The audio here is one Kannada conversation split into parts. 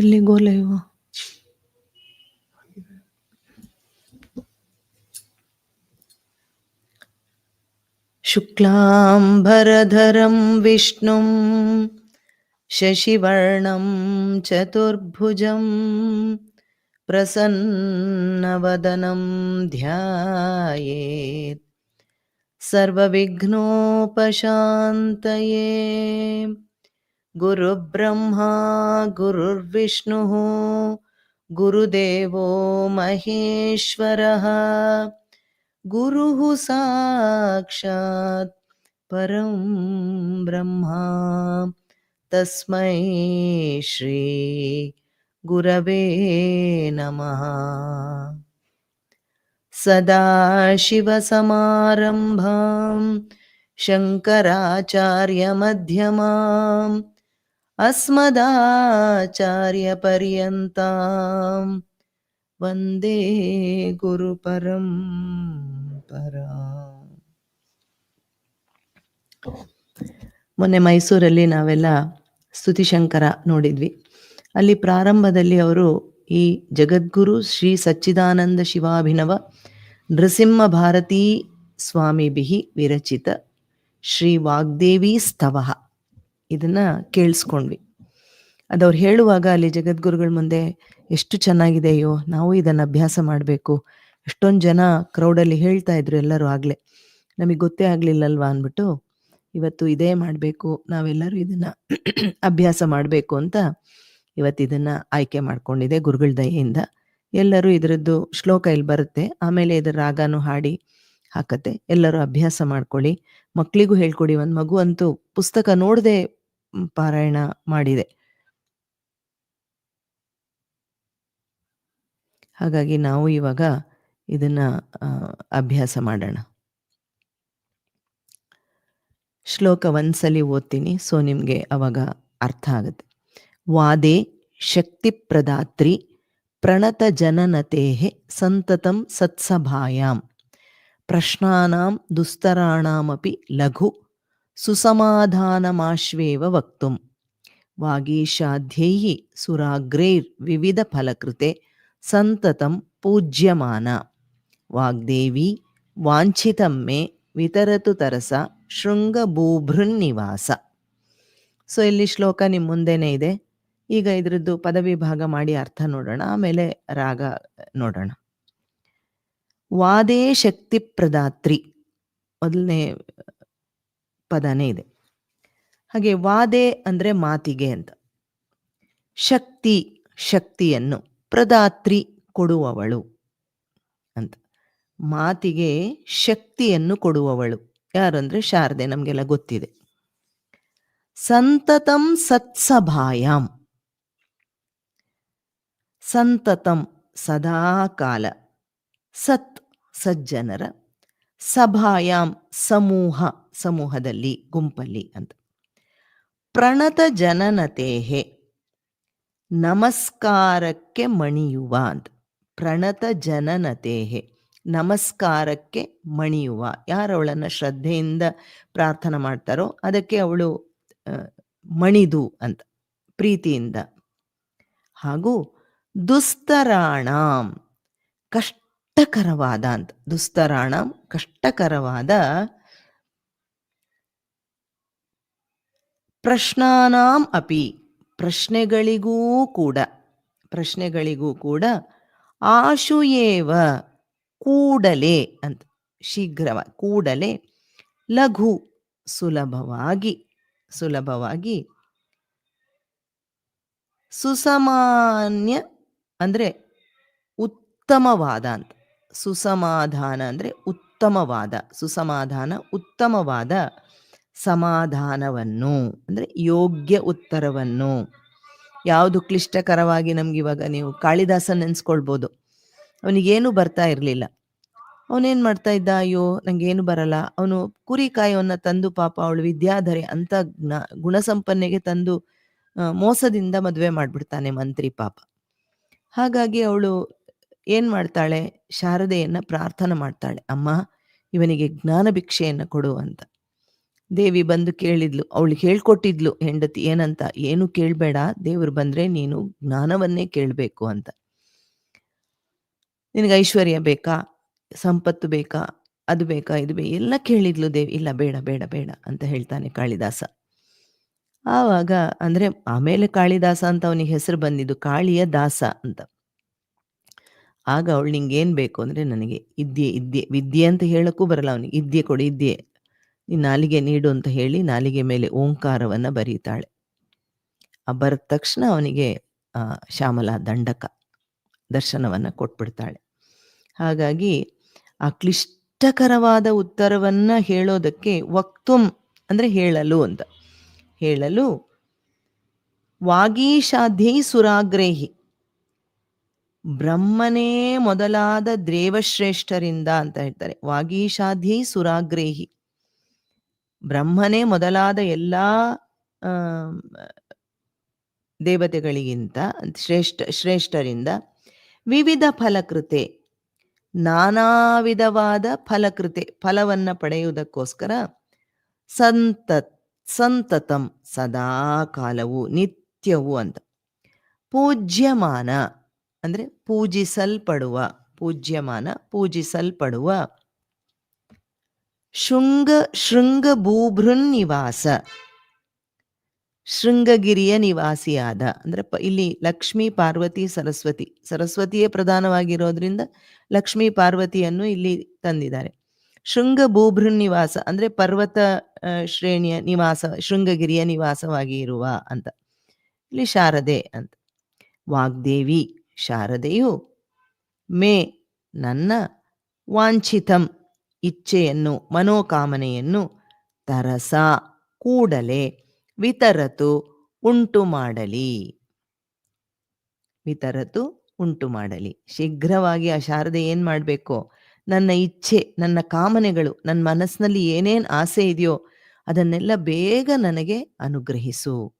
ಎಲ್ಲಿಗೋ ಲೈವ್ शुक्लाम्बरधरं विष्णुं शशिवर्णं चतुर्भुजं प्रसन्नवदनं ध्यायेत् सर्वविघ्नोपशान्तये गुरुब्रह्मा गुरुर्विष्णुः गुरुदेवो महेश्वरः। गुरुः साक्षात् परं ब्रह्मा। तस्मै श्री गुरवे नमः। सदाशिवसमारम्भां शङ्कराचार्यमध्यमाम् अस्मदाचार्यपर्यन्तां वन्दे ಗುರುಪರಂಪರಾ ಮೊನ್ನೆ ಮೈಸೂರಲ್ಲಿ ನಾವೆಲ್ಲ ಸ್ತುತಿಶಂಕರ ನೋಡಿದ್ವಿ ಅಲ್ಲಿ ಪ್ರಾರಂಭದಲ್ಲಿ ಅವರು ಈ ಜಗದ್ಗುರು ಶ್ರೀ ಸಚ್ಚಿದಾನಂದ ಶಿವಾಭಿನವ ನೃಸಿಂಹ ಭಾರತೀ ಸ್ವಾಮಿಭಿ ವಿರಚಿತ ಶ್ರೀ ವಾಗ್ದೇವಿ ಸ್ತವಃ ಇದನ್ನ ಕೇಳಿಸ್ಕೊಂಡ್ವಿ. ಅದವ್ರು ಹೇಳುವಾಗ ಅಲ್ಲಿ ಜಗದ್ಗುರುಗಳ ಮುಂದೆ ಎಷ್ಟು ಚೆನ್ನಾಗಿದೆಯೋ ನಾವು ಇದನ್ನ ಅಭ್ಯಾಸ ಮಾಡಬೇಕು. ಎಷ್ಟೊಂದು ಜನ ಕ್ರೌಡಲ್ಲಿ ಹೇಳ್ತಾ ಇದ್ರು ಎಲ್ಲರೂ ಆಗ್ಲೇ. ನಮಗೆ ಗೊತ್ತೇ ಆಗ್ಲಿಲ್ಲಲ್ವಾ ಅಂದ್ಬಿಟ್ಟು ಇವತ್ತು ಇದೇ ಮಾಡಬೇಕು, ನಾವೆಲ್ಲರೂ ಇದನ್ನ ಅಭ್ಯಾಸ ಮಾಡಬೇಕು ಅಂತ ಇವತ್ತು ಇದನ್ನ ಆಯ್ಕೆ ಮಾಡ್ಕೊಂಡಿದೆ ಗುರುಗಳ ದಯೆಯಿಂದ. ಎಲ್ಲರೂ ಇದರದ್ದು ಶ್ಲೋಕ ಇಲ್ಲಿ ಬರುತ್ತೆ. ಆಮೇಲೆ ಇದರ ರಾಗನು ಹಾಡಿ ಹಾಕತ್ತೆ. ಎಲ್ಲರೂ ಅಭ್ಯಾಸ ಮಾಡ್ಕೊಳ್ಳಿ. ಮಕ್ಕಳಿಗೂ ಹೇಳ್ಕೊಡಿ. ಒಂದು ಮಗು ಅಂತೂ ಪುಸ್ತಕ ನೋಡದೆ ಪಾರಾಯಣ ಮಾಡಿದೆ. ಹಾಗಾಗಿ ನಾವು ಇವಾಗ ಇದನ್ನ ಅಭ್ಯಾಸ ಮಾಡೋಣ. ಶ್ಲೋಕ ಒಂದ್ಸಲಿ ಓದ್ತೀನಿ, ಸೊ ನಿಮಗೆ ಅವಾಗ ಅರ್ಥ ಆಗುತ್ತೆ. ವಾದೆ ಶಕ್ತಿ ಪ್ರದಾತ್ರಿ ಪ್ರಣತ ಜನನತೆ ಸಂತತಂ ಸತ್ಸಭಾಯಾಂ. ಪ್ರಶ್ನಾನಾಂ ದುಸ್ತರಾಣಾಮಪಿ ಲಘು ಸುಸಮಾಧಾನಮಾಶ್ವೇವ ವಕ್ತುಂ ವಾಗೀಶಾಧ್ಯೈ ಸುರಾಗ್ರೈರ್ ವಿವಿಧ ಫಲಕೃತೆ ಸಂತತಂ ಪೂಜ್ಯಮಾನ ವಾಗ್ದೇವಿ ವಾಂಛಿತಂ ವಿತರತು ತರಸ ಶೃಂಗಭೂಭೃನ್ನಿವಾಸ ಸೊ ಇಲ್ಲಿ ಶ್ಲೋಕ ನಿಮ್ಮ ಮುಂದೆನೇ ಇದೆ. ಈಗ ಇದರದ್ದು ಪದವಿಭಾಗ ಮಾಡಿ ಅರ್ಥ ನೋಡೋಣ, ಆಮೇಲೆ ರಾಗ ನೋಡೋಣ. ವಾದೇ ಶಕ್ತಿ ಪ್ರದಾತ್ರಿ. ಮೊದಲನೇ ಪದನೇ ಇದೆ. ಹಾಗೆ ವಾದೆ ಅಂದ್ರೆ ಮಾತಿಗೆ ಅಂತ. ಶಕ್ತಿ, ಶಕ್ತಿಯನ್ನು ಪ್ರದಾತ್ರಿ ಕೊಡುವವಳು ಅಂತ. ಮಾತಿಗೆ ಶಕ್ತಿಯನ್ನು ಕೊಡುವವಳು. ಯಾರು ಅಂದ್ರೆ ಶಾರದೆ, ನಮಗೆಲ್ಲ ಗೊತ್ತಿದೆ. ಸಂತತಂ ಸತ್ಸಭಾಯಾಮ್ ಸಂತತಂ ಸದಾಕಾಲ. ಸತ್ ಸಜ್ಜನರ ಸಭಾಯಾಮ್ ಸಮೂಹ. ಸಮೂಹದಲ್ಲಿ ಗುಂಪಲ್ಲಿ ಅಂತ. ಪ್ರಣತ ಜನನತೆಹೆ ನಮಸ್ಕಾರಕ್ಕೆ ಮಣಿಯುವ ಅಂತ. ಪ್ರಣತ ಜನನತೆಹೆ ನಮಸ್ಕಾರಕ್ಕೆ ಮಣಿಯುವ. ಯಾರು ಅವಳನ್ನು ಶ್ರದ್ಧೆಯಿಂದ ಪ್ರಾರ್ಥನೆ ಮಾಡ್ತಾರೋ ಅದಕ್ಕೆ ಅವಳು ಮಣಿದು ಅಂತ, ಪ್ರೀತಿಯಿಂದ. ಹಾಗೂ ದುಸ್ತರಾಣಾಂ ಕಷ್ಟಕರವಾದ ಅಂತ. ದುಸ್ತರಾಣಾಂ ಕಷ್ಟಕರವಾದ ಪ್ರಶ್ನಾನಾಂ ಅಪಿ. ಪ್ರಶ್ನೆಗಳಿಗೂ ಕೂಡ ಪ್ರಶ್ನೆಗಳಿಗೂ ಕೂಡ ಆಶುಯೇವ ಕೂಡಲೇ ಅಂತ, ಶೀಘ್ರವ, ಕೂಡಲೇ ಲಘು, ಸುಲಭವಾಗಿ ಸುಲಭವಾಗಿ ಸುಸಮಾನ್ಯ ಅಂದರೆ ಉತ್ತಮವಾದ ಅಂತ, ಸುಸಮಾಧಾನ ಅಂದರೆ ಉತ್ತಮವಾದ, ಸುಸಮಾಧಾನ ಉತ್ತಮವಾದ ಸಮಾಧಾನವನ್ನು, ಅಂದರೆ ಯೋಗ್ಯ ಉತ್ತರವನ್ನು. ಯಾವುದು ಕ್ಲಿಷ್ಟಕರವಾಗಿ ನಮ್ಗೆ ಇವಾಗ ನೀವು ಕಾಳಿದಾಸನ್ ನೆನ್ಸ್ಕೊಳ್ಬೋದು. ಅವನಿಗೇನು ಬರ್ತಾ ಇರಲಿಲ್ಲ. ಅವನೇನ್ ಮಾಡ್ತಾ ಇದ್ದ? ಅಯ್ಯೋ, ನಂಗೇನು ಬರಲ್ಲ. ಅವನು ಕುರಿ ಕಾಯವನ್ನ ತಂದು ಪಾಪ ಅವಳು ವಿದ್ಯಾಧರೆ ಅಂತ ಜ್ಞಾ ಗುಣಸಂಪನ್ನೆಗೆ ತಂದು ಮೋಸದಿಂದ ಮದುವೆ ಮಾಡಿಬಿಡ್ತಾನೆ ಮಂತ್ರಿ ಪಾಪ. ಹಾಗಾಗಿ ಅವಳು ಏನ್ ಮಾಡ್ತಾಳೆ? ಶಾರದೆಯನ್ನ ಪ್ರಾರ್ಥನೆ ಮಾಡ್ತಾಳೆ. ಅಮ್ಮ, ಇವನಿಗೆ ಜ್ಞಾನ ಭಿಕ್ಷೆಯನ್ನು ಕೊಡು ಅಂತ. ದೇವಿ ಬಂದು ಕೇಳಿದ್ಲು, ಅವಳು ಹೇಳ್ಕೊಟ್ಟಿದ್ಲು ಹೆಂಡತಿ, ಏನಂತ? ಏನು ಕೇಳಬೇಡ, ದೇವ್ರು ಬಂದ್ರೆ ನೀನು ಜ್ಞಾನವನ್ನೇ ಕೇಳಬೇಕು ಅಂತ. ನಿನಗೆ ಐಶ್ವರ್ಯ ಬೇಕಾ? ಸಂಪತ್ತು ಬೇಕಾ? ಅದು ಬೇಕಾ? ಇದು ಬೇ ಎಲ್ಲ ಕೇಳಿದ್ಲು ದೇವಿ, ಇಲ್ಲ, ಬೇಡ ಬೇಡ ಬೇಡ, ಅಂತ ಹೇಳ್ತಾನೆ ಕಾಳಿದಾಸ. ಆವಾಗ ಅಂದ್ರೆ ಆಮೇಲೆ ಕಾಳಿದಾಸ ಅಂತ ಅವನಿಗೆ ಹೆಸರು ಬಂದಿದ್ದು ಕಾಳಿಯ ದಾಸ ಅಂತ. ಆಗ ಅವಳು ನಿಂಗೆ ಏನ್ ಬೇಕು? ಅಂದ್ರೆ, ನನಗೆ ಇದ್ಯೆ ಇದ್ಯೆ, ವಿದ್ಯೆ ಅಂತ ಹೇಳಕ್ಕೂ ಬರಲ್ಲ ಅವನಿಗೆ, ಇದ್ಯೆ ಕೊಡು, ಇದ್ಯೆ. ನೀನ್ ನಾಲಿಗೆ ನೀಡು ಅಂತ ಹೇಳಿ ನಾಲಿಗೆ ಮೇಲೆ ಓಂಕಾರವನ್ನ ಬರೀತಾಳೆ. ಆ ಬರೆದ ತಕ್ಷಣ ಅವನಿಗೆ, ಆ, ಶ್ಯಾಮಲ ದಂಡಕ ದರ್ಶನವನ್ನ ಕೊಟ್ಬಿಡ್ತಾಳೆ. ಹಾಗಾಗಿ ಆ ಕ್ಲಿಷ್ಟಕರವಾದ ಉತ್ತರವನ್ನ ಹೇಳೋದಕ್ಕೆ ವಕ್ತುಂ ಅಂದ್ರೆ ಹೇಳಲು ಅಂತ. ಹೇಳಲು, ವಾಗೀಶಾಧ್ಯೈ ಸುರಾಗ್ರೇಹಿ. ಬ್ರಹ್ಮನೇ ಮೊದಲಾದ ದೇವಶ್ರೇಷ್ಠರಿಂದ ಅಂತ ಹೇಳ್ತಾರೆ. ವಾಗೀಶಾಧ್ಯೈ ಸುರಾಗ್ರೇಹಿ. ಬ್ರಹ್ಮನೇ ಮೊದಲಾದ ಎಲ್ಲ ದೇವತೆಗಳಿಗಿಂತ ಶ್ರೇಷ್ಠ, ಶ್ರೇಷ್ಠರಿಂದ ವಿವಿಧ ಫಲಕೃತೆ, ನಾನಾ ವಿಧವಾದ ಫಲಕೃತೆ, ಫಲವನ್ನ ಪಡೆಯುವುದಕ್ಕೋಸ್ಕರ ಸಂತ, ಸಂತತಂ ಸದಾ ಕಾಲವು ನಿತ್ಯವು ಅಂತ. ಪೂಜ್ಯಮಾನ ಅಂದ್ರೆ ಪೂಜಿಸಲ್ಪಡುವ, ಪೂಜ್ಯಮಾನ ಪೂಜಿಸಲ್ಪಡುವ ಶೃಂಗ ಶೃಂಗ ಭೂಭೃನ್ನಿವಾಸ ಶೃಂಗಗಿರಿಯ ನಿವಾಸಿಯಾದ, ಅಂದ್ರೆ ಇಲ್ಲಿ ಲಕ್ಷ್ಮಿ, ಪಾರ್ವತಿ, ಸರಸ್ವತಿ, ಸರಸ್ವತಿಯೇ ಪ್ರಧಾನವಾಗಿರೋದ್ರಿಂದ ಲಕ್ಷ್ಮಿ, ಪಾರ್ವತಿಯನ್ನು ಇಲ್ಲಿ ತಂದಿದ್ದಾರೆ. ಶೃಂಗ ಭೂಭೃನ್ನಿವಾಸ ಅಂದ್ರೆ ಪರ್ವತ ಶ್ರೇಣಿಯ ನಿವಾಸ, ಶೃಂಗಗಿರಿಯ ನಿವಾಸವಾಗಿ ಇರುವ ಅಂತ. ಇಲ್ಲಿ ಶಾರದೆ ಅಂತ. ವಾಗ್ದೇವಿ, ಶಾರದೆಯು ಮೇ ನನ್ನ ವಾಂಛಿತಂ. ಇಚ್ಛೆಯನ್ನು, ಮನೋಕಾಮನೆಯನ್ನು ತರಸ, ಕೂಡಲೇ ವಿತರತು, ಉಂಟು ಮಾಡಲಿ. ವಿತರತು, ಉಂಟು ಮಾಡಲಿ. ಶೀಘ್ರವಾಗಿ ಆ ಶಾರದೆ ಏನ್ ಮಾಡಬೇಕು? ನನ್ನ ಇಚ್ಛೆ, ನನ್ನ ಕಾಮನೆಗಳು ನನ್ನ ಮನಸ್ಸಿನಲ್ಲಿ ಏನೇನ್ ಆಸೆ ಇದೆಯೋ ಅದನ್ನೆಲ್ಲ ಬೇಗ ನನಗೆ ಅನುಗ್ರಹಿಸು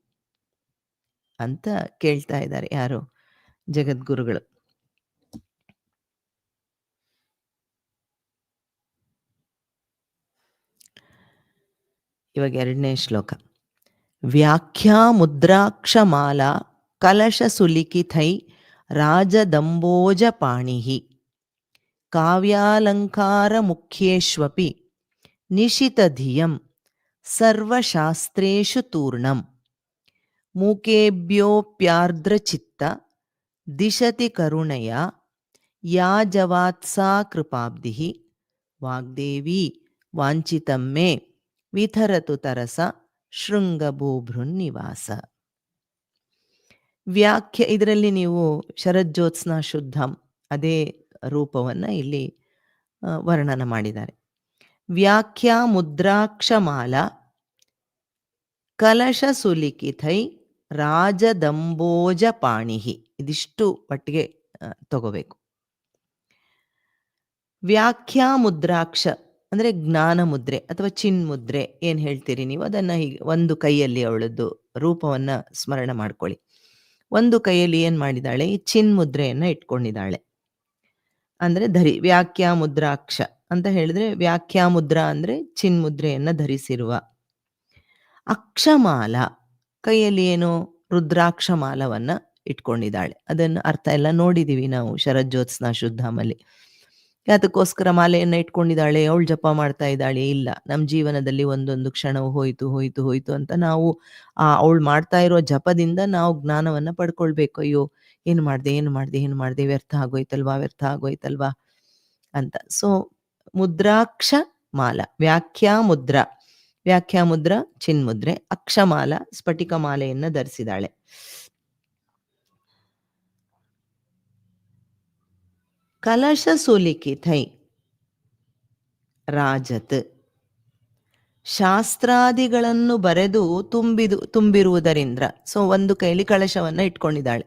ಅಂತ ಕೇಳ್ತಾ ಇದ್ದಾರೆ ಯಾರು? ಜಗದ್ಗುರುಗಳು. ಇವಾಗ ಎರಡನೇ ಶ್ಲೋಕ. ವ್ಯಾಖ್ಯಾ ಮುದ್ರಾಕ್ಷಮಾಲಾ ಕಲಶ ಸುಲಿಖಿತೈ ರಾಜದಂಬೋಜ ಪಾಣಿಹಿ ಕಾವ್ಯಾಲಂಕಾರ ಮುಖ್ಯೇಶ್ವಪಿ ನಿಶಿತಧಿಯಂ ಸರ್ವಶಾಸ್ತ್ರೇಷು ತೂರ್ಣಂ ಮೂಕೇಭ್ಯೋಪ್ಯಾರ್ದ್ರಚಿತ್ತ ದಿಶತಿ ಕರುಣಯ ಯಾ ಜವಾತ್ಸಾ ಕೃಪಾಬ್ಧಿ ವಾಗ್ದೇವಿ ವಾಂಚಿತಮ್ಮೆ ವಿಥರತು ತರಸ ಶೃಂಗಭೂಭೃನ್ನಿವಾಸ. ವ್ಯಾಖ್ಯ, ಇದರಲ್ಲಿ ನೀವು ಶರಜ್ಯೋತ್ಸ್ನ ಶುದ್ಧಂ, ಅದೇ ರೂಪವನ್ನ ಇಲ್ಲಿ ವರ್ಣನ ಮಾಡಿದ್ದಾರೆ. ವ್ಯಾಖ್ಯಾ ಮುದ್ರಾಕ್ಷಮಾಲ ಕಲಶ ಸುಲಿಖಿತೈ ರಾಜದಂಬೋಜ ಪಾಣಿಹಿ. ಇದಿಷ್ಟು ಒಟ್ಟಿಗೆ ತಗೋಬೇಕು. ವ್ಯಾಖ್ಯಾ ಮುದ್ರಾಕ್ಷ ಅಂದ್ರೆ ಜ್ಞಾನ ಮುದ್ರೆ ಅಥವಾ ಚಿನ್ ಮುದ್ರೆ ಏನ್ ಹೇಳ್ತೀರಿ ನೀವು? ಅದನ್ನ ಹೀಗೆ ಒಂದು ಕೈಯಲ್ಲಿ ಅವಳದ್ದು ರೂಪವನ್ನ ಸ್ಮರಣ ಮಾಡ್ಕೊಳ್ಳಿ. ಒಂದು ಕೈಯಲ್ಲಿ ಏನು ಮಾಡಿದಾಳೆ? ಈ ಚಿನ್ ಮುದ್ರೆಯನ್ನ ಇಟ್ಕೊಂಡಿದ್ದಾಳೆ ಅಂದ್ರೆ ಧರಿ ವ್ಯಾಖ್ಯಾ ಮುದ್ರಾಕ್ಷ ಅಂತ ಹೇಳಿದ್ರೆ ವ್ಯಾಖ್ಯಾ ಮುದ್ರ ಅಂದ್ರೆ ಚಿನ್ ಮುದ್ರೆಯನ್ನ ಧರಿಸಿರುವ. ಅಕ್ಷಮಾಲ, ಕೈಯಲ್ಲಿ ಏನು? ರುದ್ರಾಕ್ಷಮಾಲವನ್ನು ಇಟ್ಕೊಂಡಿದ್ದಾಳೆ ಅದನ್ನ ಅರ್ಥ ಎಲ್ಲ ನೋಡಿದೀವಿ ನಾವು ಶರಜ್ಯೋತ್ಸ್ನ ಶುದ್ಧಾಮಲ್ಲಿ. ಅದಕ್ಕೋಸ್ಕರ ಮಾಲೆಯನ್ನ ಇಟ್ಕೊಂಡಿದ್ದಾಳೆ, ಅವಳು ಜಪ ಮಾಡ್ತಾ ಇದ್ದಾಳೆ, ಇಲ್ಲ ನಮ್ಮ ಜೀವನದಲ್ಲಿ ಒಂದೊಂದು ಕ್ಷಣವು ಹೋಯ್ತು ಹೋಯ್ತು ಹೋಯ್ತು ಅಂತ ನಾವು, ಆ, ಅವಳು ಮಾಡ್ತಾ ಇರೋ ಜಪದಿಂದ ನಾವು ಜ್ಞಾನವನ್ನ ಪಡ್ಕೊಳ್ಬೇಕು. ಅಯ್ಯೋ, ಏನು ಮಾಡ್ದೆ ಏನು ಮಾಡ್ದೆ ಏನು ಮಾಡ್ದೆ, ವ್ಯರ್ಥ ಆಗೋಯ್ತಲ್ವಾ ವ್ಯರ್ಥ ಆಗೋಯ್ತಲ್ವಾ ಅಂತ. ಸೊ, ಮುದ್ರಾಕ್ಷ ಮಾಲ, ವ್ಯಾಖ್ಯಾ ಮುದ್ರ ವ್ಯಾಖ್ಯಾ ಮುದ್ರ, ಚಿನ್ಮುದ್ರೆ, ಅಕ್ಷಮಾಲ ಸ್ಫಟಿಕ ಮಾಲೆಯನ್ನ ಧರಿಸಿದಾಳೆ. ಕಲಶ ಸುಲಿಖಿತೈ ರಾಜತ್. ಶಾಸ್ತ್ರಾದಿಗಳನ್ನು ಬರೆದು ತುಂಬಿದು, ತುಂಬಿರುವುದರಿಂದ, ಸೊ ಒಂದು ಕೈಲಿ ಕಳಶವನ್ನ ಇಟ್ಕೊಂಡಿದ್ದಾಳೆ.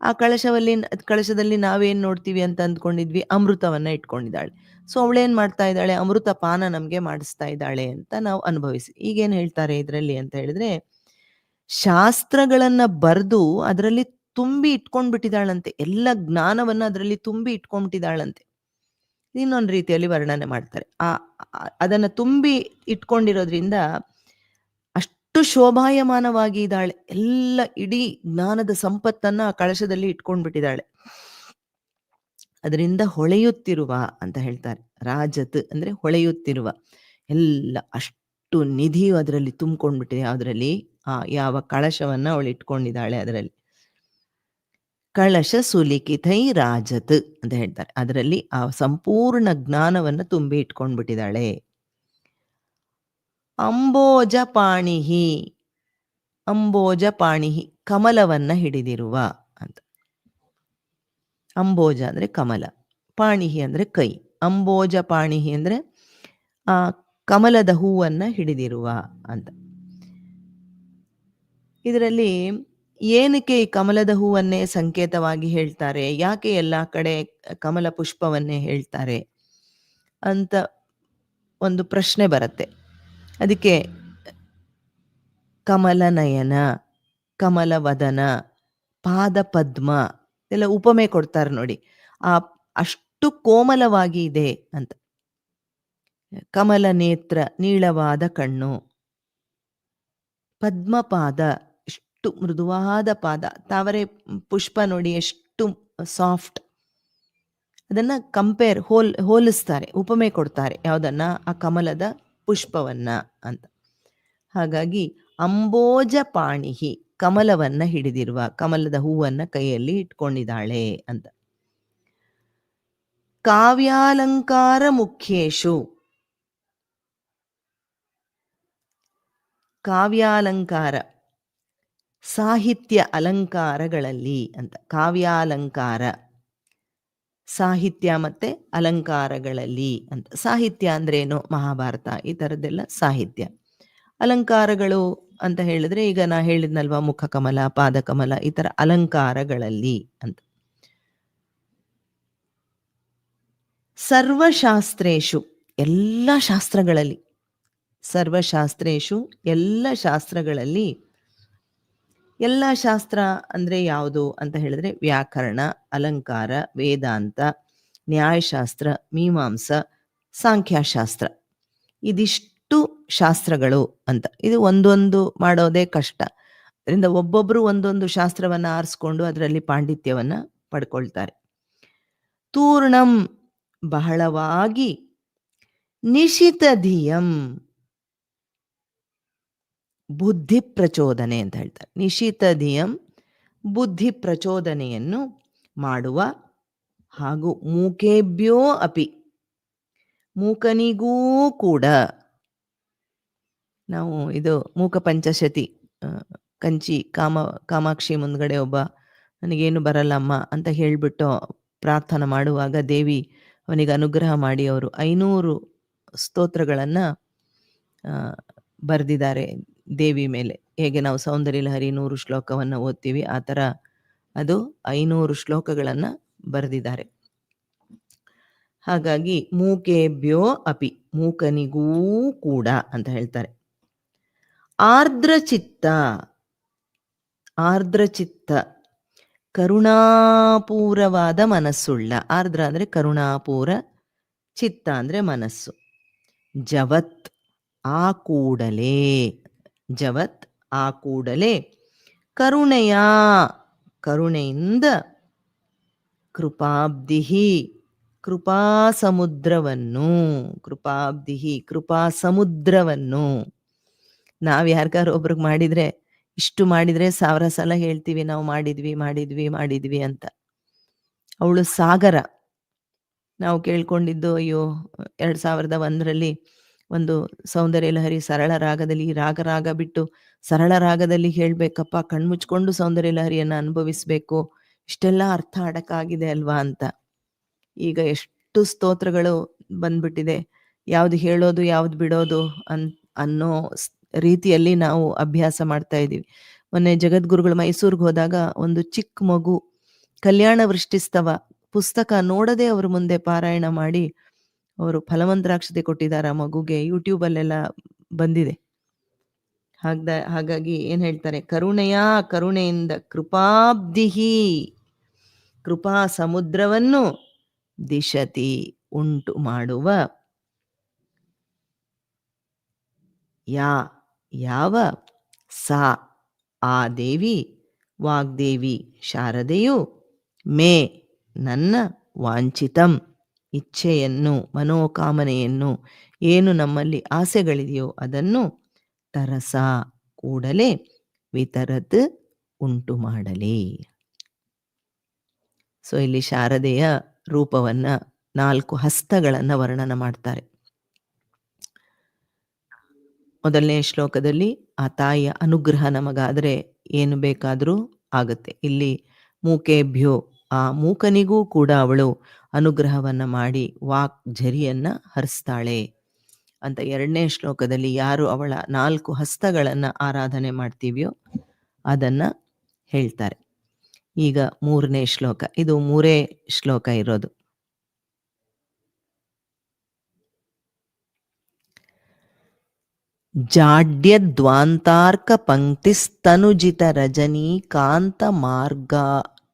ಆ ಕಳಶವಲ್ಲಿ, ಕಳಶದಲ್ಲಿ ನಾವೇನ್ ನೋಡ್ತೀವಿ ಅಂತ ಅಂದ್ಕೊಂಡಿದ್ವಿ, ಅಮೃತವನ್ನ ಇಟ್ಕೊಂಡಿದ್ದಾಳೆ. ಸೊ ಅವಳೇನ್ ಮಾಡ್ತಾ ಇದ್ದಾಳೆ ಅಮೃತ ಪಾನ ನಮ್ಗೆ ಮಾಡಿಸ್ತಾ ಇದ್ದಾಳೆ ಅಂತ ನಾವು ಅನುಭವಿಸಿ. ಈಗೇನ್ ಹೇಳ್ತಾರೆ ಇದರಲ್ಲಿ ಅಂತ ಹೇಳಿದ್ರೆ, ಶಾಸ್ತ್ರಗಳನ್ನ ಬರೆದು, ಅದರಲ್ಲಿ ತುಂಬಿ ಇಟ್ಕೊಂಡ್ಬಿಟ್ಟಿದ್ದಾಳಂತೆ. ಎಲ್ಲ ಜ್ಞಾನವನ್ನ ಅದರಲ್ಲಿ ತುಂಬಿ ಇಟ್ಕೊಂಡ್ಬಿಟ್ಟಿದ್ದಾಳಂತೆ. ಇನ್ನೊಂದು ರೀತಿಯಲ್ಲಿ ವರ್ಣನೆ ಮಾಡ್ತಾರೆ. ಆ ಅದನ್ನ ತುಂಬಿ ಇಟ್ಕೊಂಡಿರೋದ್ರಿಂದ ಅಷ್ಟು ಶೋಭಾಯಮಾನವಾಗಿ ಇದ್ದಾಳೆ. ಎಲ್ಲ ಇಡೀ ಜ್ಞಾನದ ಸಂಪತ್ತನ್ನ ಆ ಕಳಶದಲ್ಲಿ ಇಟ್ಕೊಂಡ್ಬಿಟ್ಟಿದ್ದಾಳೆ. ಅದರಿಂದ ಹೊಳೆಯುತ್ತಿರುವ ಅಂತ ಹೇಳ್ತಾರೆ. ರಾಜತ್ ಅಂದ್ರೆ ಹೊಳೆಯುತ್ತಿರುವ. ಎಲ್ಲ ಅಷ್ಟು ನಿಧಿಯು ಅದರಲ್ಲಿ ತುಂಬಿಕೊಂಡ್ಬಿಟ್ಟಿದೆ. ಅದರಲ್ಲಿ, ಆ, ಯಾವ ಕಳಶವನ್ನ ಅವಳು ಇಟ್ಕೊಂಡಿದ್ದಾಳೆ ಅದರಲ್ಲಿ. ಕಳಶ ಸುಲಿಖಿತೈ ರಾಜತ್ ಅಂತ ಹೇಳ್ತಾರೆ. ಅದರಲ್ಲಿ ಆ ಸಂಪೂರ್ಣ ಜ್ಞಾನವನ್ನು ತುಂಬಿ ಇಟ್ಕೊಂಡ್ಬಿಟ್ಟಿದ್ದಾಳೆ. ಅಂಬೋಜ ಪಾಣಿಹಿ ಅಂಬೋಜ ಪಾಣಿಹಿ ಕಮಲವನ್ನ ಹಿಡಿದಿರುವ ಅಂತ. ಅಂಬೋಜ ಅಂದ್ರೆ ಕಮಲ, ಪಾಣಿಹಿ ಅಂದ್ರೆ ಕೈ, ಅಂಬೋಜ ಪಾಣಿಹಿ ಅಂದ್ರೆ ಆ ಕಮಲದ ಹೂವನ್ನ ಹಿಡಿದಿರುವ ಅಂತ. ಇದರಲ್ಲಿ ಏನಕ್ಕೆ ಈ ಕಮಲದ ಹೂವನ್ನೇ ಸಂಕೇತವಾಗಿ ಹೇಳ್ತಾರೆ? ಯಾಕೆ ಎಲ್ಲ ಕಡೆ ಕಮಲ ಪುಷ್ಪವನ್ನೇ ಹೇಳ್ತಾರೆ? ಅಂತ ಒಂದು ಪ್ರಶ್ನೆ ಬರುತ್ತೆ. ಅದಕ್ಕೆ ಕಮಲನಯನ ಕಮಲವದನ ಪಾದ ಪದ್ಮ ಎಲ್ಲ ಉಪಮೆ ಕೊಡ್ತಾರೆ ನೋಡಿ. ಆ ಅಷ್ಟು ಕೋಮಲವಾಗಿ ಇದೆ ಅಂತ. ಕಮಲ ನೇತ್ರ, ನೀಳವಾದ ಕಣ್ಣು, ಪದ್ಮಪಾದ ಎಷ್ಟು ಮೃದುವಾದ ಪಾದ. ತಾವರೆ ಪುಷ್ಪ ನೋಡಿ ಎಷ್ಟು ಸಾಫ್ಟ್ ಅದನ್ನ ಕಂಪೇರ್ ಹೋಲ್, ಹೋಲಿಸ್ತಾರೆ, ಉಪಮೆ ಕೊಡ್ತಾರೆ ಯಾವುದನ್ನ? ಆ ಕಮಲದ ಪುಷ್ಪವನ್ನ ಅಂತ. ಹಾಗಾಗಿ ಅಂಬೋಜ ಪಾಣಿಹಿ ಕಮಲವನ್ನ ಹಿಡಿದಿರುವ, ಕಮಲದ ಹೂವನ್ನ ಕೈಯಲ್ಲಿ ಇಟ್ಕೊಂಡಿದ್ದಾಳೆ ಅಂತ. ಕಾವ್ಯಾಲಂಕಾರ ಮುಖ್ಯೇಶು. ಕಾವ್ಯಾಲಂಕಾರ. ಸಾಹಿತ್ಯ ಅಲಂಕಾರಗಳಲ್ಲಿ ಅಂತ, ಕಾವ್ಯಾಲಂಕಾರ, ಸಾಹಿತ್ಯ ಮತ್ತೆ ಅಲಂಕಾರಗಳಲ್ಲಿ ಅಂತ. ಸಾಹಿತ್ಯ ಅಂದ್ರೇನು? ಮಹಾಭಾರತ, ಈ ಥರದ್ದೆಲ್ಲ ಸಾಹಿತ್ಯ. ಅಲಂಕಾರಗಳು ಅಂತ ಹೇಳಿದ್ರೆ ಈಗ ನಾ ಹೇಳಿದ್ನಲ್ವಾ? ಮುಖಕಮಲ, ಪಾದಕಮಲ, ಈ ತರ ಅಲಂಕಾರಗಳಲ್ಲಿ ಅಂತ. ಸರ್ವಶಾಸ್ತ್ರೇಶು, ಎಲ್ಲ ಶಾಸ್ತ್ರಗಳಲ್ಲಿ, ಸರ್ವಶಾಸ್ತ್ರೇಶು ಎಲ್ಲ ಶಾಸ್ತ್ರಗಳಲ್ಲಿ ಎಲ್ಲ ಶಾಸ್ತ್ರ ಅಂದ್ರೆ ಯಾವುದು ಅಂತ ಹೇಳಿದ್ರೆ ವ್ಯಾಕರಣ, ಅಲಂಕಾರ, ವೇದಾಂತ, ನ್ಯಾಯಶಾಸ್ತ್ರ, ಮೀಮಾಂಸ, ಸಾಂಖ್ಯಾಶಾಸ್ತ್ರ. ಇದಿಷ್ಟು ಶಾಸ್ತ್ರಗಳು ಅಂತ. ಇದು ಒಂದೊಂದು ಮಾಡೋದೇ ಕಷ್ಟ. ಅದರಿಂದ ಒಬ್ಬೊಬ್ರು ಒಂದೊಂದು ಶಾಸ್ತ್ರವನ್ನ ಆರಿಸ್ಕೊಂಡು ಅದರಲ್ಲಿ ಪಾಂಡಿತ್ಯವನ್ನ ಪಡ್ಕೊಳ್ತಾರೆ. ತೂರ್ಣಂ ಬಹಳವಾಗಿ ನಿಶಿತಧಿಯಂ ಬುದ್ಧಿ ಪ್ರಚೋದನೆ ಅಂತ ಹೇಳ್ತಾರೆ. ನಿಶಿತಧಿಯಂ ಬುದ್ಧಿ ಪ್ರಚೋದನೆಯನ್ನು ಮಾಡುವ ಹಾಗೂ ಮೂಕೇಭ್ಯೋ ಅಪಿ, ಮೂಕನಿಗೂ ಕೂಡ ನಾವು ಇದು ಮೂಕ ಪಂಚಶತಿ ಕಂಚಿ, ಕಾಮ, ಕಾಮಾಕ್ಷಿ ಮುಂದ್ಗಡೆ ಒಬ್ಬ ನನಗೇನು ಬರಲ್ಲಮ್ಮ ಅಂತ ಹೇಳ್ಬಿಟ್ಟು ಪ್ರಾರ್ಥನೆ ಮಾಡುವಾಗ ದೇವಿ ಅವನಿಗೆ ಅನುಗ್ರಹ ಮಾಡಿ ಅವರು ಐನೂರು ಸ್ತೋತ್ರಗಳನ್ನು ಬರೆದಿದ್ದಾರೆ. ದೇವಿ ಮೇಲೆ. ಹೇಗೆ ನಾವು ಸೌಂದರ್ಯ ಲಹರಿ ನೂರು ಶ್ಲೋಕವನ್ನ ಓದ್ತೀವಿ, ಆ ಥರ ಅದು ಐನೂರು ಶ್ಲೋಕಗಳನ್ನ ಬರೆದಿದ್ದಾರೆ. ಹಾಗಾಗಿ ಮೂಕೇಭ್ಯೋ ಅಪಿ, ಮೂಕನಿಗೂ ಕೂಡ ಅಂತ ಹೇಳ್ತಾರೆ. ಆರ್ದ್ರ ಚಿತ್ತ ಆರ್ದ್ರ ಚಿತ್ತ ಕರುಣಾಪೂರವಾದ ಮನಸ್ಸುಳ್ಳ, ಆರ್ದ್ರ ಅಂದ್ರೆ ಕರುಣಾಪೂರ, ಚಿತ್ತ ಅಂದ್ರೆ ಮನಸ್ಸು. ಜವತ್, ಆ ಕೂಡಲೇ. ಜವತ್ ಆ ಕೂಡಲೇ ಕರುಣೆಯ, ಕರುಣೆಯಿಂದ ಕೃಪಾಬ್ಧಿ ಕೃಪಾ ಸಮುದ್ರವನ್ನು ಕೃಪಾಬ್ಧಿ ಕೃಪಾ ಸಮುದ್ರವನ್ನು ನಾವ್ ಯಾರಿಗಾರು ಒಬ್ರಿಗೆ ಮಾಡಿದ್ರೆ, ಇಷ್ಟು ಮಾಡಿದ್ರೆ ಸಾವಿರ ಸಲ ಹೇಳ್ತೀವಿ, ನಾವು ಮಾಡಿದ್ವಿ ಮಾಡಿದ್ವಿ ಮಾಡಿದ್ವಿ ಅಂತ. ಅವಳು ಸಾಗರ. ನಾವು ಕೇಳ್ಕೊಂಡಿದ್ದು, ಅಯ್ಯೋ, ಎರಡ್ ಸಾವಿರದ ಒಂದರಲ್ಲಿ ಒಂದು ಸೌಂದರ್ಯ ಲಹರಿ ಸರಳ ರಾಗದಲ್ಲಿ ರಾಗ ರಾಗ ಬಿಟ್ಟು ಸರಳ ರಾಗದಲ್ಲಿ ಹೇಳ್ಬೇಕಪ್ಪ ಕಣ್ಮುಚ್ಕೊಂಡು ಸೌಂದರ್ಯ ಲಹರಿಯನ್ನ ಅನುಭವಿಸ್ಬೇಕು. ಇಷ್ಟೆಲ್ಲ ಅರ್ಥ ಅಡಕಾಗಿದೆ ಅಲ್ವಾ ಅಂತ. ಈಗ ಎಷ್ಟು ಸ್ತೋತ್ರಗಳು ಬಂದ್ಬಿಟ್ಟಿದೆ. ಯಾವ್ದು ಹೇಳೋದು, ಯಾವ್ದು ಬಿಡೋದು ಅನ್, ಅನ್ನೋ ರೀತಿಯಲ್ಲಿ ನಾವು ಅಭ್ಯಾಸ ಮಾಡ್ತಾ ಇದ್ದೀವಿ. ಮೊನ್ನೆ ಜಗದ್ಗುರುಗಳು ಮೈಸೂರಿಗೆ ಹೋದಾಗ ಒಂದು ಚಿಕ್ಕ ಮಗು ಕಲ್ಯಾಣ ವೃಷ್ಟಿಸ್ತವ. ಪುಸ್ತಕ ನೋಡದೆ ಅವ್ರ ಮುಂದೆ ಪಾರಾಯಣ ಮಾಡಿ ಅವರು ಫಲವಂತರಾಕ್ಷತೆ ಕೊಟ್ಟಿದ್ದಾರೆ ಮಗುಗೆ. ಯೂಟ್ಯೂಬ್ ಅಲ್ಲೆಲ್ಲ ಬಂದಿದೆ. ಹಾಗ್ದ, ಹಾಗಾಗಿ ಏನ್ ಹೇಳ್ತಾರೆ? ಕರುಣೆಯ ಕರುಣೆಯಿಂದ ಕೃಪಾಬ್ಧಿಹಿ, ಕೃಪಾ ಸಮುದ್ರವನ್ನು ದಿಶತಿ ಉಂಟು ಮಾಡುವ. ಯಾ, ಯಾವ? ಸಾ, ಆ ದೇವಿ, ವಾಗ್ದೇವಿ, ಶಾರದೆಯು, ಮೇ, ನನ್ನ ವಾಂಛಿತಂ. ಇಚ್ಛೆಯನ್ನು, ಮನೋಕಾಮನೆಯನ್ನು ಏನು ನಮ್ಮಲ್ಲಿ ಆಸೆಗಳಿದೆಯೋ ಅದನ್ನು ತರಸ ಕೂಡಲೇ ವಿತರತ್ ಉಂಟು ಮಾಡಲಿ. ಸೊ ಇಲ್ಲಿ ಶಾರದೆಯ ರೂಪವನ್ನ ನಾಲ್ಕು ಹಸ್ತಗಳನ್ನ ವರ್ಣನ ಮಾಡ್ತಾರೆ. ಮೊದಲನೇ ಶ್ಲೋಕದಲ್ಲಿ, ಆ ತಾಯಿಯ ಅನುಗ್ರಹ ನಮಗಾದ್ರೆ ಏನು ಬೇಕಾದರೂ ಆಗುತ್ತೆ. ಇಲ್ಲಿ ಮೂಕೇಭ್ಯೋ, ಆ ಮೂಕನಿಗೂ ಕೂಡ ಅವಳು ಅನುಗ್ರಹವನ್ನ ಮಾಡಿ ವಾಕ್ ಝರಿಯನ್ನ ಹರಿಸ್ತಾಳೆ ಅಂತ ಎರಡನೇ ಶ್ಲೋಕದಲ್ಲಿ ಯಾರು ಅವಳ ನಾಲ್ಕು ಹಸ್ತಗಳನ್ನ ಆರಾಧನೆ ಮಾಡ್ತೀವಿಯೋ ಅದನ್ನ ಹೇಳ್ತಾರೆ. ಈಗ ಮೂರನೇ ಶ್ಲೋಕ, ಇದು ಮೂರೇ ಶ್ಲೋಕ ಇರೋದು. ಜಾಡ್ಯದ್ವಾಂತಾರ್ಕ ಪಂಕ್ತಿಸ್ತನುಜಿತ ರಜನಿ ಕಾಂತ ಮಾರ್ಗ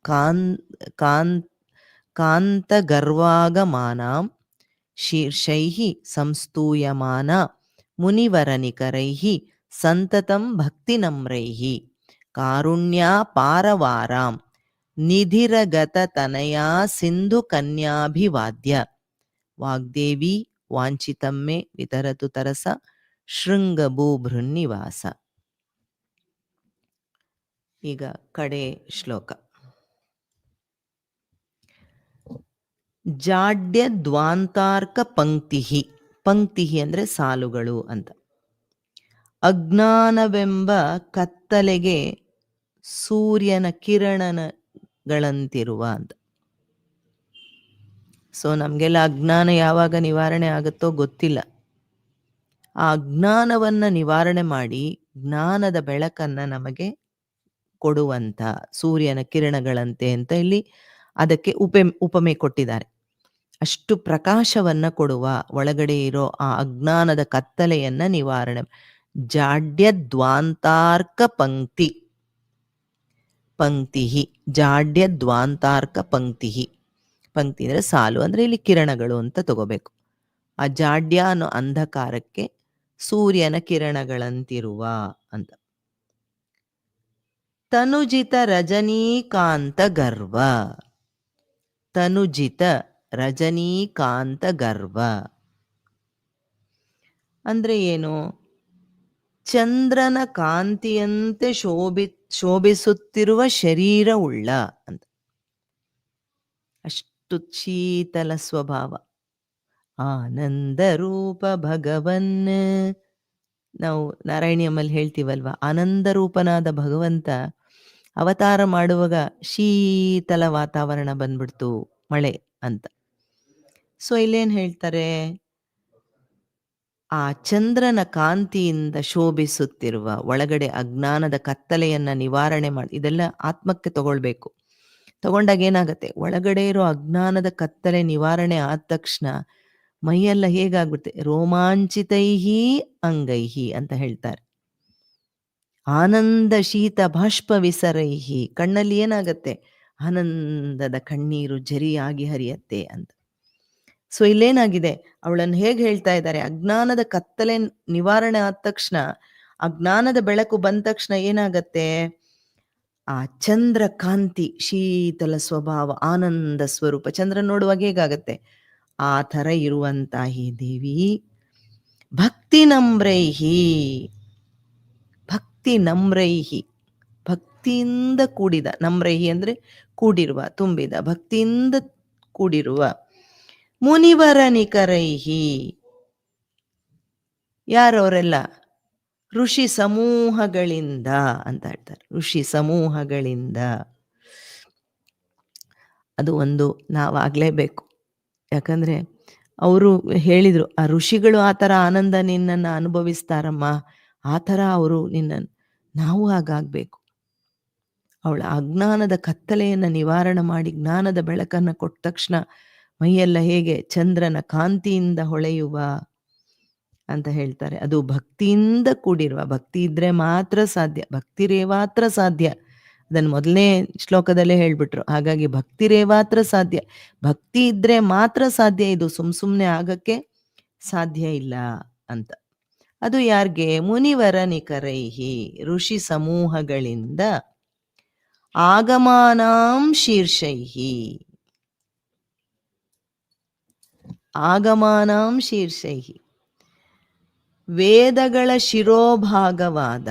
ಕಾಂತ ಕಾಂತಗರ್ವಾಗಮಾನಾಂ ಶೀರ್ಷೈಃ ಸಂಸ್ತೂಯಮಾನ ಮುನಿವರನಿಕರೈಃ ಸಂತತಂ ಭಕ್ತಿನಮ್ರೈಃ ಕಾರುಣ್ಯಾಪಾರವಾರಾಂ ಸಿಂಧು ಕನ್ಯಾಭಿವಾದ್ಯ ವಾಗ್ದೇವಿ ವಾಂಚಿತಮ್ಮೆ ವಿತರತು ತರಸ ಶೃಂಗಭೂಭೃನ್ನಿವಾಸ ಈಗ ಕಡೆ ಶ್ಲೋಕ. ಜಾಡ್ಯ ದ್ವಾಂತಾರ್ಕ ಪಂಕ್ತಿ ಪಂಕ್ತಿ ಅಂದ್ರೆ ಸಾಲುಗಳು ಅಂತ. ಅಜ್ಞಾನವೆಂಬ ಕತ್ತಲೆಗೆ ಸೂರ್ಯನ ಕಿರಣನಗಳಂತಿರುವ ಅಂತ. ಸೊ ನಮಗೆಲ್ಲ ಅಜ್ಞಾನ ಯಾವಾಗ ನಿವಾರಣೆ ಆಗುತ್ತೋ ಗೊತ್ತಿಲ್ಲ. ಆ ಅಜ್ಞಾನವನ್ನ ನಿವಾರಣೆ ಮಾಡಿ ಜ್ಞಾನದ ಬೆಳಕನ್ನ ನಮಗೆ ಕೊಡುವಂತ ಸೂರ್ಯನ ಕಿರಣಗಳಂತೆ ಅಂತ ಇಲ್ಲಿ ಅದಕ್ಕೆ ಉಪೆ, ಉಪಮೆ ಕೊಟ್ಟಿದ್ದಾರೆ. ಅಷ್ಟು ಪ್ರಕಾಶವನ್ನ ಕೊಡುವ ಒಳಗಡೆ ಇರೋ ಆ ಅಜ್ಞಾನದ ಕತ್ತಲೆಯನ್ನ ನಿವಾರಣೆ ಜಾಡ್ಯ ದ್ವಾಂತಾರ್ಕ ಪಂಕ್ತಿ. ಪಂಕ್ತಿ ಜಾಡ್ಯ ದ್ವಾಂತಾರ್ಕ ಪಂಕ್ತಿ ಪಂಕ್ತಿ ಅಂದ್ರೆ ಸಾಲು, ಅಂದ್ರೆ ಇಲ್ಲಿ ಕಿರಣಗಳು ಅಂತ ತಗೋಬೇಕು. ಆ ಜಾಡ್ಯ ಅನ್ನೋ ಅಂಧಕಾರಕ್ಕೆ ಸೂರ್ಯನ ಕಿರಣಗಳಂತಿರುವ ಅಂತ. ತನುಜಿತ ರಜನೀಕಾಂತ ಗರ್ವ. ತನುಜಿತ ರಜನೀಕಾಂತ ಗರ್ವ ಅಂದ್ರೆ ಏನು? ಚಂದ್ರನ ಕಾಂತಿಯಂತೆ ಶೋಭಿ, ಶೋಭಿಸುತ್ತಿರುವ ಉಳ್ಳ ಅಂತ. ಅಷ್ಟು ಶೀತಲ ಸ್ವಭಾವ. ಆನಂದ ರೂಪ ಭಗವನ್. ನಾವು ನಾರಾಯಣಿಯಮ್ಮಲ್ಲಿ ಹೇಳ್ತೀವಲ್ವ? ಆನಂದ ರೂಪನಾದ ಭಗವಂತ ಅವತಾರ ಮಾಡುವಾಗ ಶೀತಲ ವಾತಾವರಣ ಬಂದ್ಬಿಡ್ತು ಮಳೆ ಅಂತ. ಸೊ ಇಲ್ಲೇನ್ ಹೇಳ್ತಾರೆ? ಆ ಚಂದ್ರನ ಕಾಂತಿಯಿಂದ ಶೋಭಿಸುತ್ತಿರುವ ಒಳಗಡೆ ಅಜ್ಞಾನದ ಕತ್ತಲೆಯನ್ನ ನಿವಾರಣೆ ಮಾಡಿ, ಇದೆಲ್ಲ ಆತ್ಮಕ್ಕೆ ತಗೊಳ್ಬೇಕು. ತಗೊಂಡಾಗ ಏನಾಗತ್ತೆ? ಒಳಗಡೆ ಇರೋ ಅಜ್ಞಾನದ ಕತ್ತಲೆ ನಿವಾರಣೆ ಆದ ತಕ್ಷಣ ಮೈಯೆಲ್ಲ ಹೇಗಾಗ್ಬಿಡುತ್ತೆ ರೋಮಾಂಚಿತೈಹಿ ಅಂಗೈಹಿ ಅಂತ ಹೇಳ್ತಾರೆ. ಆನಂದ ಶೀತ ಬಾಷ್ಪ ವಿಸರೈಹಿ. ಕಣ್ಣಲ್ಲಿ ಏನಾಗತ್ತೆ? ಆನಂದದ ಕಣ್ಣೀರು ಜರಿಯಾಗಿ ಹರಿಯತ್ತೆ ಅಂತ. ಸೊ ಇಲ್ಲೇನಾಗಿದೆ? ಅವಳನ್ನು ಹೇಗೆ ಹೇಳ್ತಾ ಇದ್ದಾರೆ? ಅಜ್ಞಾನದ ಕತ್ತಲೆ ನಿವಾರಣೆ ಆದ ತಕ್ಷಣ, ಅಜ್ಞಾನದ ಬೆಳಕು ಬಂದ ತಕ್ಷಣ ಏನಾಗತ್ತೆ? ಆ ಚಂದ್ರ ಕಾಂತಿ ಶೀತಲ ಸ್ವಭಾವ, ಆನಂದ ಸ್ವರೂಪ. ಚಂದ್ರ ನೋಡುವಾಗ ಹೇಗಾಗತ್ತೆ? ಆ ಥರ ಈ ದೇವಿ. ಭಕ್ತಿ ನಮ್ರೈಹಿ. ಭಕ್ತಿ ನಮ್ರೈಹಿ. ಭಕ್ತಿಯಿಂದ ಕೂಡಿದ. ನಮ್ರೈಹಿ ಅಂದ್ರೆ ಕೂಡಿರುವ, ತುಂಬಿದ. ಭಕ್ತಿಯಿಂದ ಕೂಡಿರುವ. ಮುನಿವರ ನಿಕರೈಹಿ ಯಾರವರೆಲ್ಲ? ಋಷಿ ಸಮೂಹಗಳಿಂದ ಅಂತ ಹೇಳ್ತಾರೆ. ಋಷಿ ಸಮೂಹಗಳಿಂದ. ಅದು ಒಂದು ನಾವಾಗಲೇಬೇಕು. ಯಾಕಂದ್ರೆ ಅವರು ಹೇಳಿದ್ರು, ಆ ಋಷಿಗಳು ಆ ಥರ ಆನಂದ ನಿನ್ನನ್ನು ಅನುಭವಿಸ್ತಾರಮ್ಮ, ಆ ಥರ ಅವರು ನಿನ್ನ ನಾವು ಹಾಗಾಗ್ಬೇಕು. ಅವಳ ಅಜ್ಞಾನದ ಕತ್ತಲೆಯನ್ನು ನಿವಾರಣೆ ಮಾಡಿ, ಜ್ಞಾನದ ಬೆಳಕನ್ನು ಕೊಟ್ಟ ತಕ್ಷಣ ಮೈಯೆಲ್ಲ ಹೇಗೆ ಚಂದ್ರನ ಕಾಂತಿಯಿಂದ ಹೊಳೆಯುವ ಅಂತ ಹೇಳ್ತಾರೆ. ಅದು ಭಕ್ತಿಯಿಂದ ಕೂಡಿರುವ, ಭಕ್ತಿ ಇದ್ರೆ ಮಾತ್ರ ಸಾಧ್ಯ, ಭಕ್ತಿ ಮಾತ್ರ ಸಾಧ್ಯ. ಅದನ್ನು ಮೊದಲನೇ ಶ್ಲೋಕದಲ್ಲೇ ಹೇಳ್ಬಿಟ್ರು. ಹಾಗಾಗಿ ಭಕ್ತಿರೇವಾತ್ರ ಸಾಧ್ಯ. ಭಕ್ತಿ ಇದ್ರೆ ಮಾತ್ರ ಸಾಧ್ಯ, ಇದು ಸುಮ್ ಸುಮ್ನೆ ಆಗಕ್ಕೆ ಸಾಧ್ಯ ಇಲ್ಲ ಅಂತ. ಅದು ಯಾರ್ಗೆ? ಮುನಿವರ ನಿಕರೈಹಿ ಋಷಿ ಸಮೂಹಗಳಿಂದ ಆಗಮಾನಾಂ ಶೀರ್ಷೈಹಿ. ಆಗಮಾನಾಂ ಶೀರ್ಷೈಹಿ ವೇದಗಳ ಶಿರೋಭಾಗವಾದ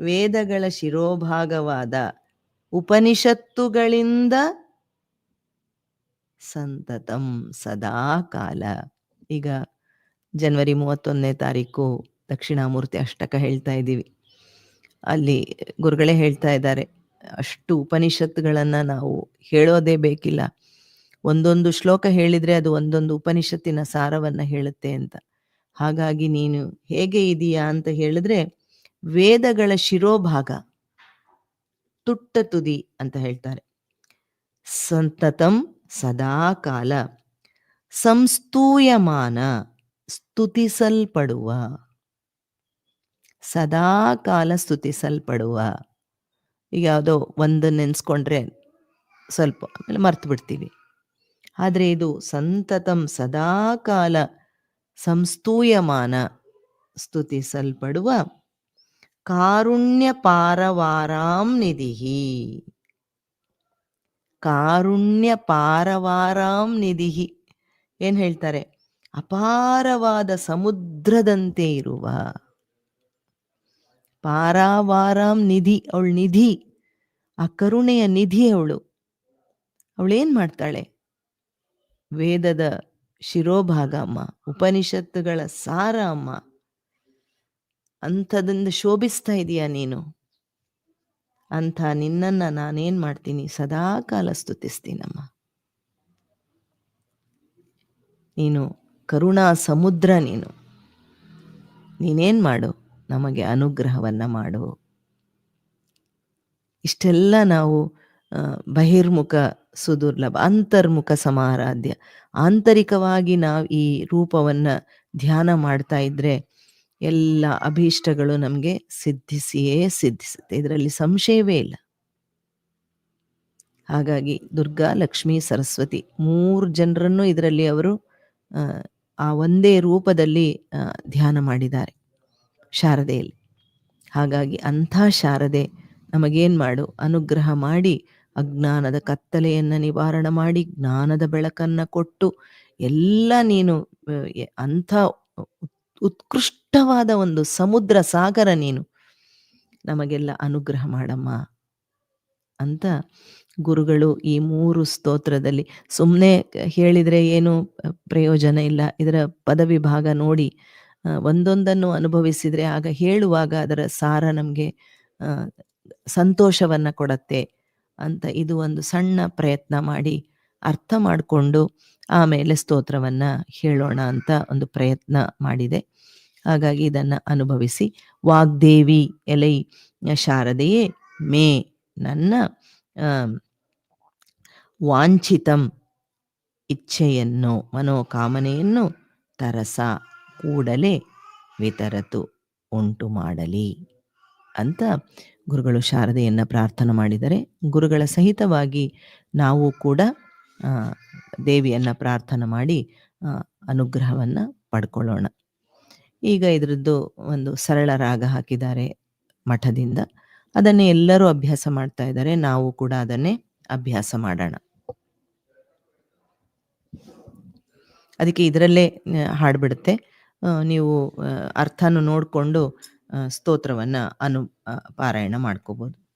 ವೇದಗಳ ಶಿರೋಭಾಗವಾದ ಉಪನಿಷತ್ತುಗಳಿಂದ ಸಂತತಂ ಸದಾ ಕಾಲ ಈಗ ಜನವರಿ ಮೂವತ್ತೊಂದನೇ ತಾರೀಕು ದಕ್ಷಿಣಾಮೂರ್ತಿ ಅಷ್ಟಕ ಹೇಳ್ತಾ ಇದ್ದೀವಿ. ಅಲ್ಲಿ ಗುರುಗಳೇ ಹೇಳ್ತಾ ಇದ್ದಾರೆ, ಅಷ್ಟು ಉಪನಿಷತ್ತುಗಳನ್ನು ನಾವು ಹೇಳೋದೇ ಬೇಕಿಲ್ಲ. ಒಂದೊಂದು ಶ್ಲೋಕ ಹೇಳಿದ್ರೆ ಅದು ಒಂದೊಂದು ಉಪನಿಷತ್ತಿನ ಸಾರವನ್ನ ಹೇಳುತ್ತೆ ಅಂತ. ಹಾಗಾಗಿ ನೀನು ಹೇಗೆ ಇದೀಯಾ ಅಂತ ಹೇಳಿದ್ರೆ, ವೇದಗಳ ಶಿರೋಭಾಗ ತುಟ್ಟ ತುದಿ ಅಂತ ಹೇಳ್ತಾರೆ. ಸಂತತಂ ಸದಾ ಕಾಲ ಸಂಸ್ತೂಯಮಾನ ಸ್ತುತಿಸಲ್ಪಡುವ. ಸದಾ ಕಾಲ ಸ್ತುತಿಸಲ್ಪಡುವ. ಈಗ ಯಾವುದೋ ಒಂದು ನೆನ್ಸ್ಕೊಂಡ್ರೆ ಸ್ವಲ್ಪ ಆಮೇಲೆ ಮರ್ತು ಬಿಡ್ತೀವಿ ಆದರೆ ಇದು ಸಂತತಂ ಸದಾಕಾಲ ಸಂಸ್ತೂಯಮಾನ ಸ್ತುತಿಸಲ್ಪಡುವ ಕಾರುಣ್ಯ ಪಾರವಾರಾಂ ನಿಧಿ ಕಾರುಣ್ಯ ಪಾರವಾರಾಂ ನಿಧಿಹಿ. ಏನ್ ಹೇಳ್ತಾರೆ? ಅಪಾರವಾದ ಸಮುದ್ರದಂತೆ ಇರುವ. ಪಾರಾವಾರಾಂ ನಿಧಿ, ಅವಳು ನಿಧಿ, ಆ ಕರುಣೆಯ ನಿಧಿ ಅವಳು. ಅವಳೇನ್ ಮಾಡ್ತಾಳೆ? ವೇದದ ಶಿರೋಭಾಗ ಅಮ್ಮ ಉಪನಿಷತ್ತುಗಳ ಸಾರ ಅಮ್ಮ ಅಂಥದಿಂದ ಶೋಭಿಸ್ತಾ ಇದೀಯ ನೀನು? ಅಂಥ ನಿನ್ನನ್ನ ನಾನೇನ್ ಮಾಡ್ತೀನಿ? ಸದಾ ಕಾಲ ಸ್ತುತಿಸ್ತೀನಮ್ಮ. ನೀನು ಕರುಣಾ ಸಮುದ್ರ ನೀನು. ನೀನೇನ್ ಮಾಡು? ನಮಗೆ ಅನುಗ್ರಹವನ್ನ ಮಾಡು. ಇಷ್ಟೆಲ್ಲ ನಾವು ಬಹಿರ್ಮುಖ ಸುದುರ್ಲಭ, ಅಂತರ್ಮುಖ ಸಮಾರಾಧ್ಯ. ಆಂತರಿಕವಾಗಿ ನಾವು ಈ ರೂಪವನ್ನ ಧ್ಯಾನ ಮಾಡ್ತಾ ಇದ್ರೆ ಎಲ್ಲ ಅಭೀಷ್ಟಗಳು ನಮಗೆ ಸಿದ್ಧಿಸಿಯೇ ಸಿದ್ಧಿಸುತ್ತೆ. ಇದರಲ್ಲಿ ಸಂಶಯವೇ ಇಲ್ಲ. ಹಾಗಾಗಿ ದುರ್ಗಾ, ಲಕ್ಷ್ಮೀ, ಸರಸ್ವತಿ ಮೂರು ಜನರನ್ನು ಇದರಲ್ಲಿ ಅವರು, ಆ ಒಂದೇ ರೂಪದಲ್ಲಿ ಧ್ಯಾನ ಮಾಡಿದ್ದಾರೆ ಶಾರದೆಯಲ್ಲಿ. ಹಾಗಾಗಿ ಅಂಥ ಶಾರದೆ ನಮಗೇನ್ ಮಾಡು, ಅನುಗ್ರಹ ಮಾಡಿ ಅಜ್ಞಾನದ ಕತ್ತಲೆಯನ್ನು ನಿವಾರಣೆ ಮಾಡಿ ಜ್ಞಾನದ ಬೆಳಕನ್ನ ಕೊಟ್ಟು ಎಲ್ಲ ನೀನು ಅಂಥ ಉತ್ಕೃಷ್ಟವಾದ ಒಂದು ಸಮುದ್ರ ಸಾಗರ ನೀನು ನಮಗೆಲ್ಲ ಅನುಗ್ರಹ ಮಾಡಮ್ಮ ಅಂತ ಗುರುಗಳು ಈ ಮೂರು ಸ್ತೋತ್ರದಲ್ಲಿ. ಸುಮ್ಮನೆ ಹೇಳಿದರೆ ಏನು ಪ್ರಯೋಜನ ಇಲ್ಲ. ಇದರ ಪದವಿಭಾಗ ನೋಡಿ ಒಂದೊಂದನ್ನು ಅನುಭವಿಸಿದ್ರೆ ಆಗ ಹೇಳುವಾಗ ಅದರ ಸಾರ ನಮಗೆ ಸಂತೋಷವನ್ನ ಕೊಡತ್ತೆ. ಅಂತ ಇದು ಒಂದು ಸಣ್ಣ ಪ್ರಯತ್ನ ಮಾಡಿ ಅರ್ಥ ಮಾಡಿಕೊಂಡು ಆಮೇಲೆ ಸ್ತೋತ್ರವನ್ನು ಹೇಳೋಣ ಅಂತ ಒಂದು ಪ್ರಯತ್ನ ಮಾಡಿದೆ. ಹಾಗಾಗಿ ಇದನ್ನು ಅನುಭವಿಸಿ, ವಾಗ್ದೇವಿ ಎಲೈ ಶಾರದೆಯೇ ಮೇ ನನ್ನ ವಾಂಛಿತಂ ಇಚ್ಛೆಯನ್ನು, ಮನೋಕಾಮನೆಯನ್ನು ತರಸ, ಕೂಡಲೇ ವಿತರತು ಉಂಟು ಮಾಡಲಿ ಅಂತ ಗುರುಗಳು ಶಾರದೆಯನ್ನು ಪ್ರಾರ್ಥನೆ ಮಾಡಿದರೆ ಗುರುಗಳ ಸಹಿತವಾಗಿ ನಾವು ಕೂಡ ದೇವಿಯನ್ನು ಪ್ರಾರ್ಥನೆ ಮಾಡಿ ಅನುಗ್ರಹವನ್ನು ಪಡ್ಕೊಳ್ಳೋಣ. ಈಗ ಇದರದ್ದು ಒಂದು ಸರಳ ರಾಗ ಹಾಕಿದ್ದಾರೆ ಮಠದಿಂದ. ಅದನ್ನೇ ಎಲ್ಲರೂ ಅಭ್ಯಾಸ ಮಾಡ್ತಾ ಇದ್ದಾರೆ. ನಾವು ಕೂಡ ಅದನ್ನೇ ಅಭ್ಯಾಸ ಮಾಡೋಣ. ಅದಕ್ಕೆ ಇದರಲ್ಲೇ ಹಾಡ್ಬಿಡುತ್ತೆ. ನೀವು ಅರ್ಥನೂ ನೋಡಿಕೊಂಡು ಸ್ತೋತ್ರವನ್ನ ಅನು ಪಾರಾಯಣ ಮಾಡ್ಕೋಬಹುದು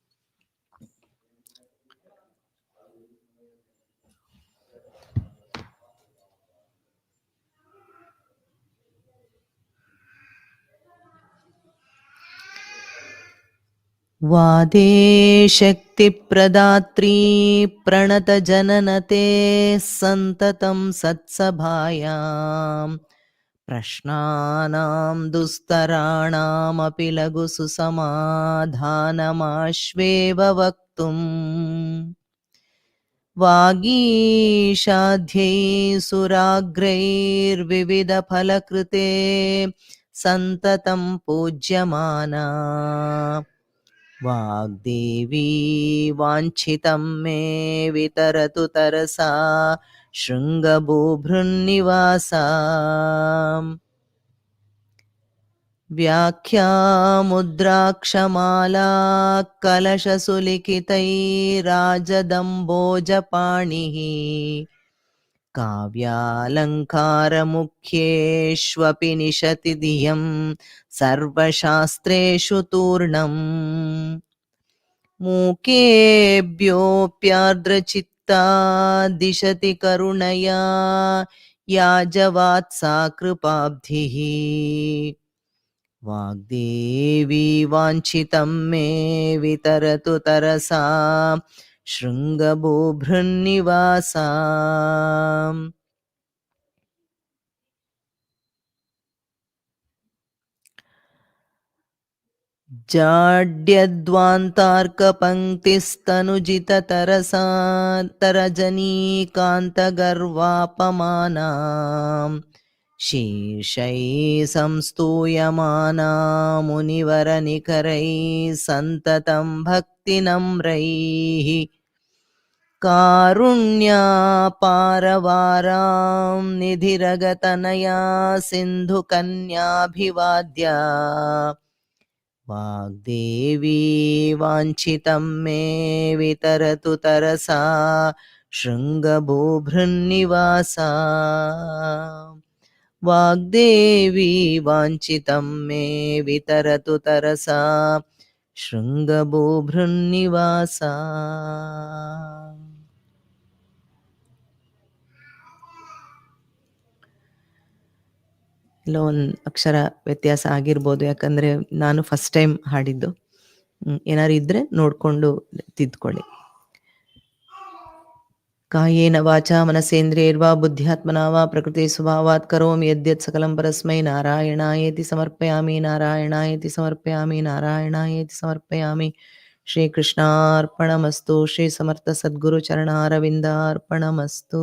वादे शक्तिप्रदात्री प्रणतजननते सन्ततं सत्सभायाम् प्रश्नानां दुस्तराणामपि लघुसु समाधानमाश्वेव वक्तुम्। वागीशाध्यैः सुराग्रैर्विविधफलकृते सन्ततं पूज्यमाना। वाग्देवी वाञ्छितं मे वितरतु तरसा शृङ्गबुभृन्निवासा व्याख्यामुद्राक्षमाला कलशसुलिखितैराजदम्बोजपाणिः काव्यालङ्कारमुख्येष्वपि निशति धियं सर्वशास्त्रेषु तूर्णम्। मूकेभ्योऽप्यार्द्रचित्ता दिशति करुणया याजवात्सा कृपाब्धिः। वाग्देवी वाञ्छितं मे वितरतु तरसा शृङ्गबुभृन्निवासा जाड्यद्वान्तार्कपङ्क्तिस्तनुजिततरसा तरजनीकान्तगर्वापमानाम् शीर्षैः संस्तूयमाना मुनिवरनिकरैः सन्ततं भक्तिनम्रैः कारुण्यापारवारां निधिरगतनया सिन्धुकन्याभिवाद्या वाग्देवी वाञ्छितं मे वितरतु तरसा शृङ्गबुभृन्निवासा वाग्देवी वाञ्छितं मे वितरतु तरसा शृङ्गबुभृन्निवासा ಎಲ್ಲೋ ಒಂದು ಅಕ್ಷರ ವ್ಯತ್ಯಾಸ ಆಗಿರ್ಬೋದು. ಯಾಕಂದ್ರೆ ನಾನು ಫಸ್ಟ್ ಟೈಮ್ ಹಾಡಿದ್ದು. ಏನಾರು ಇದ್ರೆ ನೋಡ್ಕೊಂಡು ತಿದ್ಕೊಳ್ಳಿ. ಕಾಯೇನ ವಾಚ ಮನಸೇಂದ್ರಿಯರ್ವಾ ಬುದ್ಧ್ಯಾತ್ಮನಾ ವಾ ಪ್ರಕೃತಿ ಸ್ವಭಾವಾತ್ ಕರೋಮಿ ಯದ್ಯತ್ ಸಕಲಂ ಪರಸ್ಮೈ ನಾರಾಯಣಾಯೇತಿ ಸಮರ್ಪಯಾಮಿ ನಾರಾಯಣಾಯೇತಿ ಸಮರ್ಪಯಾಮಿ ನಾರಾಯಣಾಯೇತಿ ಸಮರ್ಪಯಾಮಿ. ಶ್ರೀ ಕೃಷ್ಣಾರ್ಪಣಮಸ್ತು ಶ್ರೀ ಸಮರ್ಥ ಸದ್ಗುರು ಚರಣಾರವಿಂದಾರ್ಪಣಮಸ್ತು.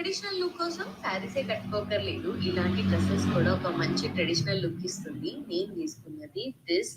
ట్రెడిషనల్ లుక్ కోసం శారీసే కట్టుకోకర్లేదు. ఇలాంటి డ్రెస్సెస్ కూడా ఒక మంచి ట్రెడిషనల్ లుక్ ఇస్తుంది. నేను తీసుకున్నది దిస్